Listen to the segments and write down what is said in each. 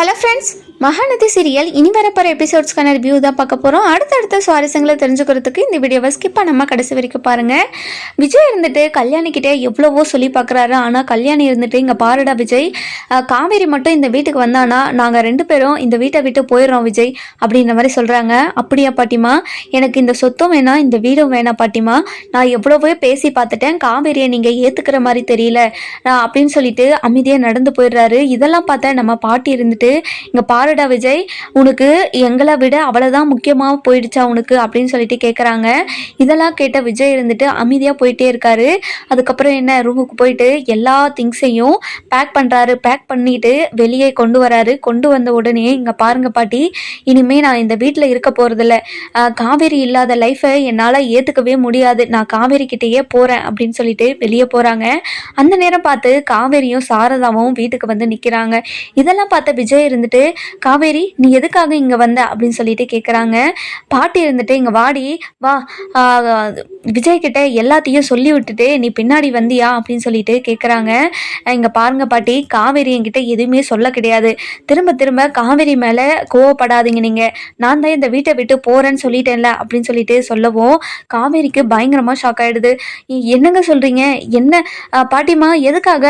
Hello friends Mahanadi serial இனி வரப்போகிற எபிசோட்ஸ்க்கான review தான் பார்க்க போகிறோம் அடுத்தடுத்த சுவாரஸ்யங்களை தெரிஞ்சுக்கிறதுக்கு இந்த வீடியோவை ஸ்கிப் பண்ணாமல் கடைசி வரைக்கும் பாருங்கள் விஜய் இருந்துட்டு கல்யாணிக்கிட்டே எவ்வளவோ சொல்லி பார்க்குறாரு. ஆனால் கல்யாணி இருந்துட்டு இங்கே பாருடா விஜய். காவேரி மட்டும் இந்த வீட்டுக்கு வந்தானா? நாங்கள் ரெண்டு பேரும் இந்த வீட்டை விட்டு போயிடுறோம் விஜய் அப்படின்ற மாதிரி சொல்கிறாங்க அப்படியா பாட்டிமா? எனக்கு இந்த சொத்தும் வேணாம் இந்த வீடும் வேணாம் பாட்டிமா. நான் எவ்வளவோ பேசி பார்த்துட்டேன். காவேரியை நீங்கள் ஏற்றுக்கிற மாதிரி தெரியல. நான் அப்படின்னு சொல்லிட்டு அமைதியாக நடந்து போயிடுறாரு. இதெல்லாம் பார்த்தா நம்ம பாட்டி இருந்துட்டு இங்கே பாருடா விஜய் உனக்கு எங்களை விட அவ்வளோதான் முக்கியமாக போயிடுச்சா உனக்கு அப்படின்னு சொல்லிட்டு கேட்குறாங்க இதெல்லாம் கேட்ட விஜய் இருந்துட்டு அமைதியாக போயிட்டே இருக்காரு. அதுக்கப்புறம் என்ன ரூமுக்கு போயிட்டு எல்லா திங்ஸையும் பேக் பண்ணுறாரு பேக் பண்ணிட்டு வெளியே கொண்டு வராரு. கொண்டு வந்த உடனே இங்கே பாருங்க பாட்டி இனிமேல் நான் இந்த வீட்டில் இருக்க போகிறதில்ல காவேரி இல்லாத லைஃப்பை என்னால் ஏற்றுக்கவே முடியாது. நான் காவேரி கிட்டேயே போகிறேன் அப்படின்னு சொல்லிட்டு வெளியே போகிறாங்க அந்த நேரம் பார்த்து காவேரியும் சாரதாவும் வீட்டுக்கு வந்து நிற்கிறாங்க இதெல்லாம் பார்த்த விஜய் விஜய் இருந்துட்டு காவேரி நீ எதுக்காக இங்கே வந்த? அப்படின்னு சொல்லிட்டு கேட்குறாங்க பாட்டி இருந்துட்டு இங்கே வாடி வா. விஜய் கிட்ட எல்லாத்தையும் சொல்லி விட்டுட்டு நீ பின்னாடி வந்தியா? அப்படின்னு சொல்லிட்டு கேட்குறாங்க இங்கே பாருங்க பாட்டி காவேரி என்கிட்ட எதுவுமே சொல்ல கிடையாது. திரும்ப திரும்ப காவேரி மேலே கோவப்படாதீங்க நீங்கள் நான் தான் இந்த வீட்டை விட்டு போகிறேன்னு சொல்லிட்டேன்ல அப்படின்னு சொல்லிட்டு சொல்லவும் காவேரிக்கு பயங்கரமாக ஷாக் ஆகிடுது என்னங்க சொல்கிறீங்க என்ன பாட்டிமா எதுக்காக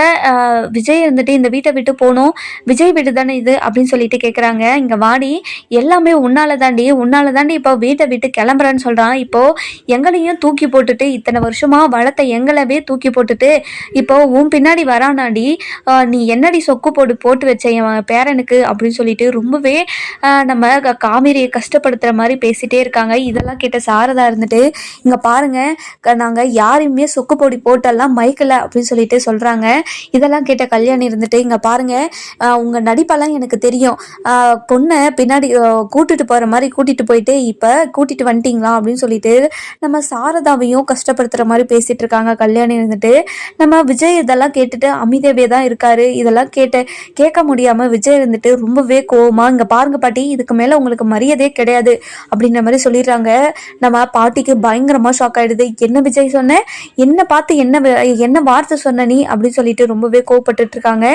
விஜய் இருந்துட்டு இந்த வீட்டை விட்டு போகணும் விஜய் வீடு தானே இது? அப்படின்னு சொல்லிட்டு கேட்குறாங்க இங்கே வாடி எல்லாமே உன்னால தாண்டி உன்னால தாண்டி இப்போ வீட்டை விட்டு கிளம்புறேன்னு சொல்கிறான் இப்போ எங்களையும் தூக்கி போட்டுட்டு இத்தனை வருஷமாக வளர்த்த எங்களவே தூக்கி போட்டுட்டு இப்போ உன் பின்னாடி வரானாடி நீ என்னடி சொக்கு போட்டு போட்டு வச்ச என் பேரனுக்கு அப்படின்னு சொல்லிட்டு ரொம்பவே நம்ம காவேரியை கஷ்டப்படுத்துகிற மாதிரி பேசிட்டே இருக்காங்க. இதெல்லாம் கேட்ட சாரதா இருந்துட்டு இங்கே பாருங்க நாங்கள் யாரையுமே சொக்கு பொடி போட்டெல்லாம் மைக்கில் அப்படின்னு சொல்லிட்டு சொல்கிறாங்க இதெல்லாம் கேட்ட கல்யாணி இருந்துட்டு இங்கே பாருங்க உங்கள் நடிப்பெல்லாம் எனக்கு தெரியும். பொண்ணை பின்னாடி கூட்டிகிட்டு கூட்டிட்டு போற மாதிரி கூட்டிட்டு போயிட்டு இப்ப கூட்டிட்டு வந்துட்டீங்களா அப்படின்னு சொல்லிட்டு நம்ம சாரதாவையும் கஷ்டப்படுத்துற மாதிரி பேசிட்டு இருக்காங்க. கல்யாணி இருந்துட்டு நம்ம விஜய் இதெல்லாம் கேட்டுட்டு அமைதியாவே தான் இருக்காரு. இதெல்லாம் கேட்டு கேட்க முடியாம விஜய் இருந்துட்டு ரொம்பவே கோவமா இங்க பாருங்க பாட்டி இதுக்கு மேல உங்களுக்கு மரியாதையே கிடையாது. அப்படின்ற மாதிரி சொல்லிடுறாங்க. நம்ம பாட்டிக்கு பயங்கரமா ஷாக் ஆயிடுது. என்ன விஜய் சொன்ன? என்ன பார்த்து என்ன என்ன வார்த்தை சொன்ன நீ? அப்படின்னு சொல்லிட்டு ரொம்பவே கோவப்பட்டு இருக்காங்க.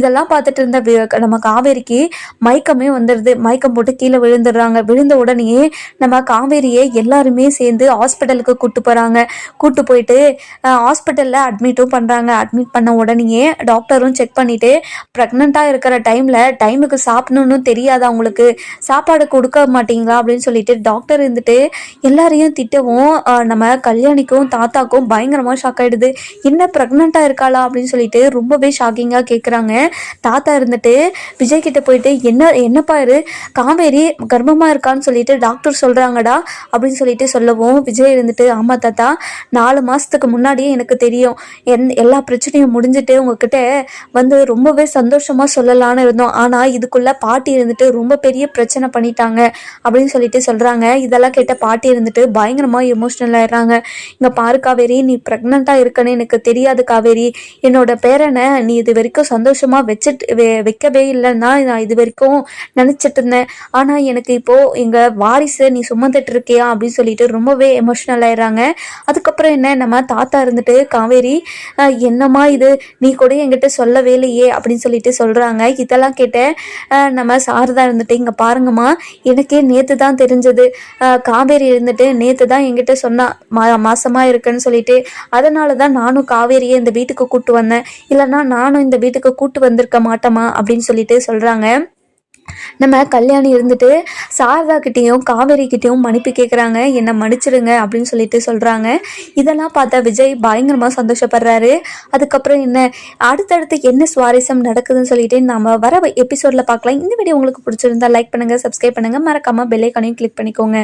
இதெல்லாம் பார்த்துட்டு இருந்த நம்ம நம்ம காவேரிக்கு மயக்கமே வந்துடுது மயக்கம் போட்டு கீழே விழுந்துடுறாங்க. விழுந்த உடனே நம்ம காவேரியை எல்லாருமே சேர்ந்து ஹாஸ்பிட்டலுக்கு கூட்டு போகிறாங்க கூட்டு போயிட்டு ஹாஸ்பிட்டலில் அட்மிட்டும் பண்ணுறாங்க அட்மிட் பண்ண உடனேயே டாக்டரும் செக் பண்ணிவிட்டு ப்ரெக்னெண்ட்டாக இருக்கிற டைமில் டைமுக்கு சாப்பிடணும்னு தெரியாதா அவங்களுக்கு. சாப்பாடு கொடுக்க மாட்டீங்களா அப்படின்னு சொல்லிட்டு டாக்டர் இருந்துட்டு எல்லாரையும் திட்டவும் நம்ம கல்யாணிக்கும் தாத்தாக்கும் பயங்கரமாக ஷாக் ஆகிடுது என்ன ப்ரெக்னெண்ட்டாக இருக்காளா அப்படின்னு சொல்லிட்டு ரொம்பவே ஷாக்கிங்காக கேட்குறாங்க தாத்தா இருந்துட்டு விஜய் கிட்ட போயிட்டு என்ன என்னப்பா இரு காவேரி கர்ப்பமாக இருக்கான்னு சொல்லிட்டு டாக்டர் சொல்கிறாங்கடா அப்படின்னு சொல்லிட்டு சொல்லவும் விஜய் இருந்துட்டு ஆமாம் தாத்தா நாலு மாதத்துக்கு முன்னாடியே எனக்கு தெரியும். என் எல்லா பிரச்சனையும் முடிஞ்சுட்டு உங்ககிட்ட வந்து ரொம்பவே சந்தோஷமாக சொல்லலான்னு இருந்தோம். ஆனால் இதுக்குள்ள பாட்டி இருந்துட்டு ரொம்ப பெரிய பிரச்சனை பண்ணிட்டாங்க அப்படின்னு சொல்லிட்டு சொல்கிறாங்க இதெல்லாம் கேட்ட பாட்டி இருந்துட்டு பயங்கரமாக எமோஷ்னல் ஆயிடுறாங்க. இங்கே பாரு காவேரி நீ ப்ரெக்னெண்ட்டாக இருக்கன்னு எனக்கு தெரியாது காவேரி. என்னோட பேரனை நீ இது வரைக்கும் சந்தோஷமாக வச்சுட்டு வைக்கவே இல்லைன்னா நான் இது வரைக்கும் நினச்சிட்டு இருந்தேன். ஆனால் எனக்கு இப்போது எங்கள் வாரிசை நீ சுமந்துட்டு இருக்கியா? அப்படின்னு சொல்லிட்டு ரொம்பவே எமோஷ்னல் ஆயிடுறாங்க. அதுக்கப்புறம் என்ன நம்ம தாத்தா இருந்துட்டு காவேரி என்னம்மா இது? நீ கூட என்கிட்ட சொல்லவே இல்லையே அப்படின்னு சொல்லிட்டு சொல்கிறாங்க இதெல்லாம் கேட்ட நம்ம சாரதா இருந்துட்டு இங்கே பாருங்கம்மா எனக்கே நேற்று தான் தெரிஞ்சது. காவேரி இருந்துட்டு நேற்று தான் என்கிட்ட சொன்னா மா மாசமாக இருக்குன்னு சொல்லிட்டு. அதனால தான் நானும் காவேரியை இந்த வீட்டுக்கு கூப்பிட்டு வந்தேன். இல்லைன்னா நானும் இந்த வீட்டுக்கு கூப்பிட்டு வந்திருக்க மாட்டேமா அப்படின்னு சொல்லிட்டு சொல்கிறாங்க நம்ம கல்யாணி இருந்துட்டு சாரதா கிட்டேயும் காவேரி கிட்டேயும் மன்னிப்பு கேட்குறாங்க என்னை மன்னிச்சிடுங்க அப்படின்னு சொல்லிட்டு சொல்கிறாங்க இதெல்லாம் பார்த்தா விஜய் பயங்கரமாக சந்தோஷப்படுறாரு. அதுக்கப்புறம் என்ன அடுத்தடுத்து என்ன சுவாரஸ்யம் நடக்குதுன்னு சொல்லிட்டு நம்ம வர எபிசோடில் பார்க்கலாம். இந்த வீடியோ உங்களுக்கு பிடிச்சிருந்தா லைக் பண்ணுங்கள் சப்ஸ்கிரைப் பண்ணுங்கள் மறக்காமல் பெல்லைக்கானையும் கிளிக் பண்ணிக்கோங்க.